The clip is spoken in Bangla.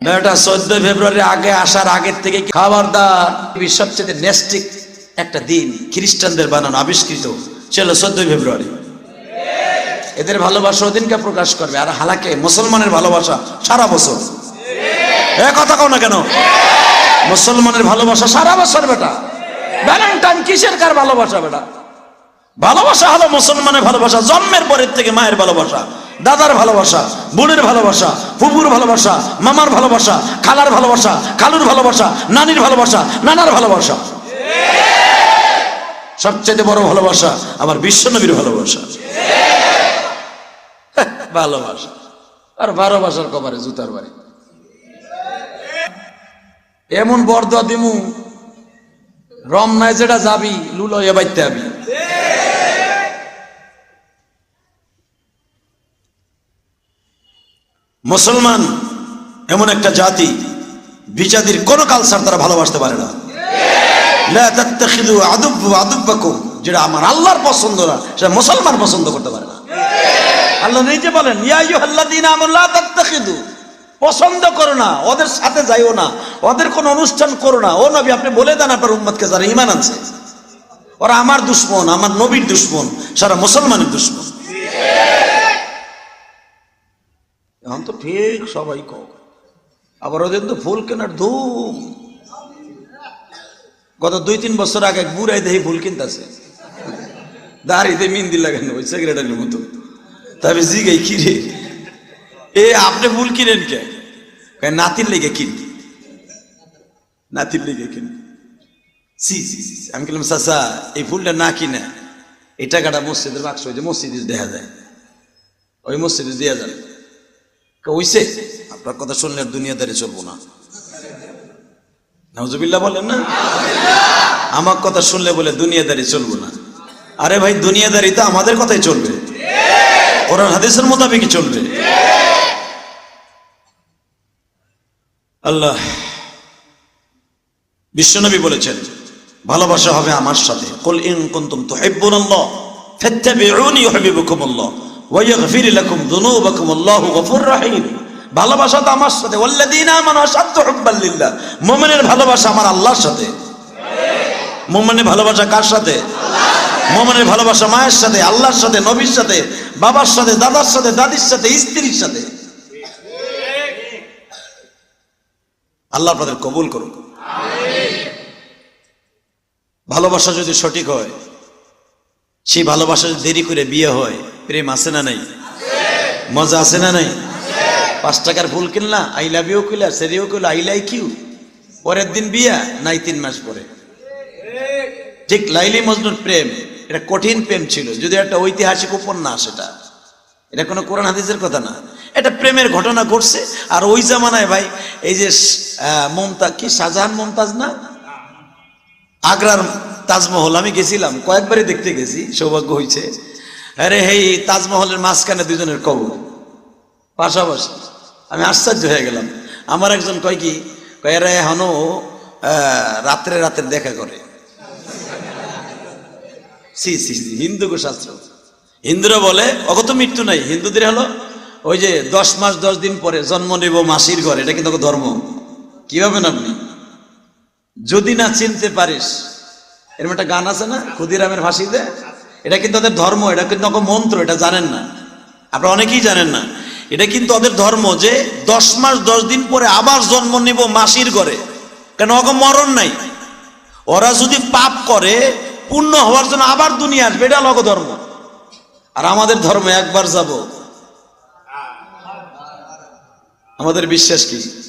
এটা চোদ্দ ফেব্রুয়ারি আগে আসার আগের থেকে খাবারদার? সবচেয়ে নেস্টিক একটা দিন খ্রিস্টানদের বানানো, আবিষ্কৃত। ছিল চোদ্দই ফেব্রুয়ারি। এদের ভালোবাসা ওদিনকে প্রকাশ করবে। আর হালাকে মুসলমানের ভালোবাসা সারা বছর। এ কথা কও না কেন? মুসলমানের ভালোবাসা সারা বছর বেটা। ভ্যালেন্টাইন কিসের কার ভালোবাসা বেটা? ভালোবাসা হলো মুসলমানের ভালোবাসা, জন্মের পরের থেকে মায়ের ভালোবাসা। দাদার ভালোবাসা বোনের ভালোবাসা ফুপুর ভালোবাসা মামার ভালোবাসা খালার ভালোবাসা খালুর ভালোবাসা নানির ভালোবাসা নানার ভালোবাসা। সবচেয়ে বড় ভালোবাসা আমার বিশ্বনবীর ভালোবাসা। হ্যাঁ, ভালোবাসা। আর ভালোবাসার কবারে জুতার বাড়ি। এমন বরদোয়া দিমু রমনায় যেটা যাবি লুলো এ বাইতে আবি। মুসলমান এমন একটা জাতি, বিজাতির কোন কালচার তারা ভালোবাসতে পারে না। যেটা আমার আল্লাহর পছন্দ না, সেটা মুসলমান পছন্দ করতে পারে না। আল্লাহ নিজে বলেন পছন্দ করো না, ওদের সাথে যাইও না, ওদের কোন অনুষ্ঠান করো না। ও নবী, আপনি বলে দেন আপনার উম্মতকে যারা ঈমান আনছে। ওরা আমার দুশ্মন, আমার নবীর দুশ্মন, সারা মুসলমানের দুশ্মন। এখন তো ঠিক সবাই কও। আবার ওদের তো ফুল কেনার ধুম। গত দুই তিন বছর আগে বুড়াই দেখি ফুল কিনতেছে। দাড়িতে মিন্দি লাগানো, ওই সেক্রেটারির মতো। তবে জিগাই, কি রে? এ, আপনি ফুল কিনেন কে? নাতির লেগে কিন। নাতির লেগে কিন। সি সি সি। আমি বললাম চাচা, এই ফুলটা না কিনে, এই টাকাটা মসজিদের বাক্স হয়েছে মসজিদে দেখা যায়। ওই মসজিদে দেওয়া যায় ওইসে আপনার কথা শুনলে দুনিয়াদারি চলবো না। নাউজুবিল্লাহ বলেন না? আমার কথা শুনলে বলে দুনিয়াদারি চলবো না। আরে ভাই দুনিয়াদারি তো আমাদের কথাই চলবে। কোরআন হাদিসের মোতাবেকই চলবে। আল্লাহ বিশ্বনবী বলেছেন ভালোবাসা হবে আমার সাথে। কুল ইন কুনতুম তুহিব্বুনাল্লাহ ফাত্তাবিউনি ইউহিব্বুকুমুল্লাহ। ওয়া ইয়াগফির লাকুম যুনুবাকুম, আল্লাহু গফুর ভালোবাসা তো আমার সাথে, ওয়াল্লাযীনা আমানু ভালোবাসা আমার আল্লাহর সাথে। মুমিনের ভালোবাসা কার সাথে? মুমিনের ভালোবাসা মায়ের সাথে, আল্লাহর সাথে, নবীর সাথে, বাবার সাথে, দাদার সাথে, দাদির সাথে, স্ত্রীর সাথে। আল্লাহ আপনাদের কবুল করুন। ভালোবাসা যদি সঠিক হয়, সেই ভালোবাসা যদি দেরি করে বিয়ে হয় প্রেম আছে না নাই? মজা আছে না নাই? পাঁচ টাকার ফুল কিনলা আই লাভ ইউ কিলা সেরিও কিলা আই লাই কিউ পরের দিন বিয়া, নাই তিন মাস পরে। ঠিক লাইলি মজনুর প্রেম, এটা কঠিন প্রেম ছিল যদি একটা ঐতিহাসিক উপন্যাস এটা এটা কোনো কোরআন হাদিসের কথা না। এটা প্রেমের ঘটনা ঘটছে, আর ওই জামানায় ভাই, এই যে মমতাজ কি শাহজাহান মমতাজ না? আগ্রার তাজমহল, আমি গেছিলাম, কয়েকবারই দেখতে গেছি, সৌভাগ্য হয়েছে আরে এই তাজমহলের মাঝখানে দুজনের কবর। পাশাপাশি আমি আশ্চর্য হয়ে গেলাম। আমার একজন কয় কি, কয়, এরা এখনও রাত্রে রাত্রে দেখা করে। সি সি হিন্দু শাস্ত্র হিন্দুরা বলে অগত মৃত্যু নাই। হিন্দুদের হলো, ওই যে দশ মাস, দশ দিন পরে জন্ম নেব মাসির ঘর। এটা কিন্তু ধর্ম। কি ভাবেন আপনি? যদি না চিনতে পারিস, এরকম একটা গান আছে না, ক্ষুদিরামের ফাঁসিতে? এটা কিন্তু তাদের ধর্ম, এটা কিন্তু মন্ত্র, এটা জানেন না। আপনারা অনেকেই জানেন না। এটা কিন্তু ওদের ধর্ম যে দশ মাস, দশ দিন পরে আবার জন্ম নিব মাসির ঘরে। কেন ওকে মরণ নাই? ওরা যদি পাপ করে, পূর্ণ হওয়ার জন্য আবার দুনিয়া আসবে, এটা লগ ধর্ম। আর আমাদের ধর্মে একবার যাব। আমাদের বিশ্বাস কি?